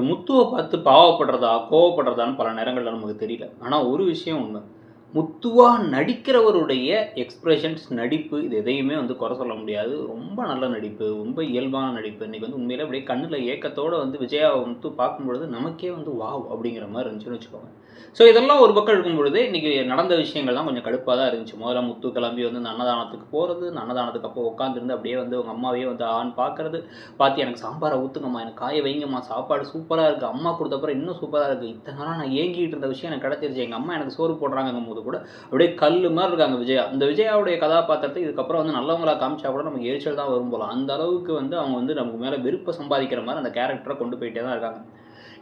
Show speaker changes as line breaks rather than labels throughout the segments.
இந்த முத்துவை பார்த்து பாவப்படுறதா கோவப்படுறதான்னு பல நேரங்களில் நமக்கு தெரியல. ஆனால் ஒரு விஷயம் உண்மை. முத்துவா நடிக்கிறவருடைய எக்ஸ்பிரஷன்ஸ் நடிப்பு இது எதையுமே வந்து குறை சொல்ல முடியாது. ரொம்ப நல்ல நடிப்பு ரொம்ப இயல்பான நடிப்பு. இன்றைக்கி வந்து உண்மையிலே அப்படியே கண்ணில் ஏக்கத்தோடு வந்து விஜயா முத்து பார்க்கும்பொழுது நமக்கே வந்து வாவ் அப்படிங்கிற மாதிரி இருந்துச்சுன்னு வச்சுக்கோங்க. ஸோ இதெல்லாம் ஒரு பக்கம் இருக்கும் பொழுது இன்றைக்கி நடந்த விஷயங்கள் தான் கொஞ்சம் கடுப்பாக தான் இருந்துச்சு. முதல்ல முத்து கிளம்பி வந்து இந்த அன்னதானத்துக்கு போகிறது இந்த அன்னதானத்துக்கு அப்போ உட்காந்துருந்து அப்படியே வந்து அவங்க அம்மாவே வந்து ஆண் பார்க்கறது. பார்த்து எனக்கு சாம்பாரை ஊற்றுங்கம்மா எனக்கு காய வைங்கம்மா சாப்பாடு சூப்பராக இருக்குது அம்மா கொடுத்தப்பறம் இன்னும் சூப்பராக இருக்குது இத்தனை நாளாக நான் ஏங்கிட்டு இருந்த விஷயம் எனக்கு கிடச்சிருச்சு. எங்கள் அம்மா எனக்கு சோறு போடுறாங்கும் போது கூட அப்படியே கல் மாதிரி இருக்காங்க விஜயா. இந்த விஜயாவுடைய கதாபாத்திரத்தை இதுக்கப்புறம் வந்து நல்லவங்களா காமிச்சா கூட நமக்கு எரிச்சல் தான் வரும் போல. அந்த அளவுக்கு வந்து அவங்க வந்து நமக்கு மேலே விருப்பம் சம்பாதிக்கிற மாதிரி அந்த கேரக்டரை கொண்டு போயிட்டே தான் இருக்காங்க.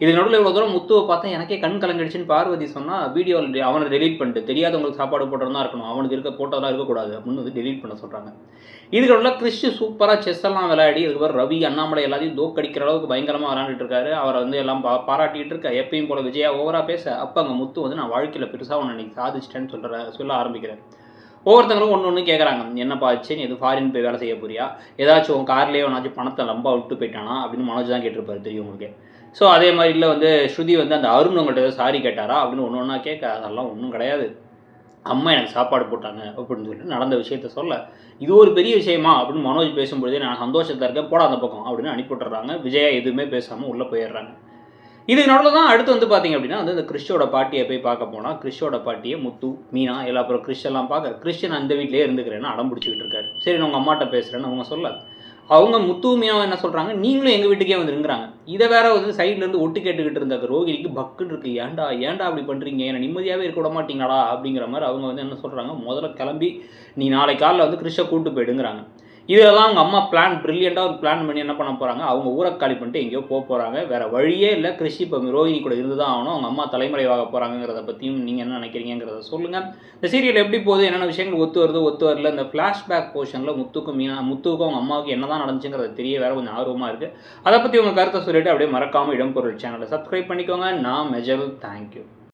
இது நடுவில் இவ்வளோ தூரம் முத்துவை பார்த்தா எனக்கே கண் கலங்கிடுச்சுன்னு பார்வதி சொன்னால் வீடியோவில் அவனை டெலீட் பண்ணிட்டு தெரியாதவங்களுக்கு சாப்பாடு போட்டுறதா இருக்கணும். அவனுக்கு இருக்க போட்டோலாம் இருக்கக்கூடாது. அப்படின்னு வந்து டெலீட் பண்ண சொல்கிறாங்க இதுக்குள்ள கிறிஸ்டு சூப்பராக செஸ் எல்லாம் விளையாடி அதுக்கப்புறம் ரவி அண்ணாமலை எல்லாத்தையும் தோக்கடிக்கிற அளவுக்கு பயங்கரமாக விளையாண்டுட்டு இருக்காரு. அவரை வந்து எல்லாம் பா பாராட்டிட்டு இருக்க எப்பயும் போல விஜயா ஓவராக பேச. அப்போ அங்கே முத்து வந்து நான் வாழ்க்கையில் பெருசாக ஒன்று இன்னைக்கு சாதிச்சிட்டேன்னு சொல்கிற சொல்ல ஆரம்பிக்கிறேன் ஒவ்வொருத்தங்களும் ஒன்று ஒன்று கேட்குறாங்க என்னப்பா ஆச்சு? நீ எது ஃபாரின் போய் வேலை செய்ய போறியா? ஏதாச்சும் உன் கார்லேயே ஒன்றாச்சும் பணத்தை லம்பா விட்டு போயிட்டானா? அப்படின்னு மனோஜ் தான் கேட்டிருப்பாரு தெரியும் உங்களுக்கு. ஸோ அதே மாதிரி இல்லை வந்து ஸ்ருதி வந்து அந்த அருண் உங்கள்கிட்ட ஏதோ சாரி கேட்டாரா? அப்படின்னு ஒன்று ஒன்றா கேட்க அதெல்லாம் ஒன்றும் கிடையாது. அம்மா எனக்கு சாப்பாடு போட்டாங்க அப்படின்னு சொல்லிட்டு நடந்த விஷயத்த சொல்ல இது ஒரு பெரிய விஷயமா? அப்படின்னு மனோஜ் பேசும்பொழுதே நான் சந்தோஷத்தில் இருக்கேன் போடா அந்த பக்கம் அப்படின்னு அனுப்பி விட்டுறாங்க. விஜயா எதுவுமே பேசாமல் உள்ளே போயிடுறாங்க. இதுக்கு நடுவில் தான் அடுத்து வந்து பார்த்தீங்க அப்படின்னா வந்து இந்த கிறிஸ்டோட பாட்டியை போய் பார்க்க போனால் கிறிஸ்டோட பாட்டியை முத்து மீனா எல்லா அப்புறம் கிறிஷ் எல்லாம் பார்க்க கிறிஸ்டின் அந்த வீட்டிலே இருந்துக்கிறேன்னு அடம் பிடிச்சிக்கிட்டு இருக்காரு. சரி நான் உங்கள் அம்மாட்ட பேசுகிறேன்னு அவங்க சொல்ல அவங்க முத்து மீனாவை என்ன சொல்கிறாங்க நீங்களும் எங்கள் வீட்டுக்கே வந்துருங்கிறாங்க. இதை வேற வந்து சைட்லேருந்து ஒட்டு கேட்டுக்கிட்டு இருந்த ரோகிணிக்கு பக்குன்னு இருக்கு. ஏன்டா ஏன்டா அப்படி பண்ணுறீங்க என்னை நிம்மதியாகவே இருக்க விட மாட்டீங்களா அப்படிங்கிற மாதிரி அவங்க வந்து என்ன சொல்கிறாங்க முதல்ல கிளம்பி நீ நாளை காலையில் வந்து கிறிஷை கூட்டு போயிடுங்கிறாங்க. இதெல்லாம் அவங்க அம்மா பிளான் ப்ரில்லியண்ட்டாக ஒரு பிளான் பண்ணி என்ன பண்ண போகிறாங்க அவங்க ஊரை காலி பண்ணிட்டு எங்கேயோ போக போகிறாங்க வேறு வழியே இல்லை. கிருஷி இப்போ ரோஹிணி கூட இருந்து தான் ஆகணும். அவங்க அம்மா தலைமுறைவாக போகிறாங்கிறத பற்றியும் நீங்கள் என்ன நினைக்கிறீங்கிறத சொல்லுங்கள் இந்த சீரியல் எப்படி போகுது? என்னென்ன விஷயங்கள் ஒத்து வருது ஒத்து வரல? இந்த ஃப்ளாஷ்பேக் போர்ஷனில் முத்துக்கும் மீனா முத்துக்கும் அவங்க அம்மாவுக்கு என்ன தான் நடந்துச்சுங்கிறத தெரிய வேற கொஞ்சம் ஆர்வமாக இருக்குது அதை பற்றி உங்கள் கருத்தை சொல்லிவிட்டு அப்படியே மறக்காமல் இடம்பொருள் சேனலை சப்ஸ்கிரைப் பண்ணிக்கோங்க. நான் மெஜல். தேங்க்யூ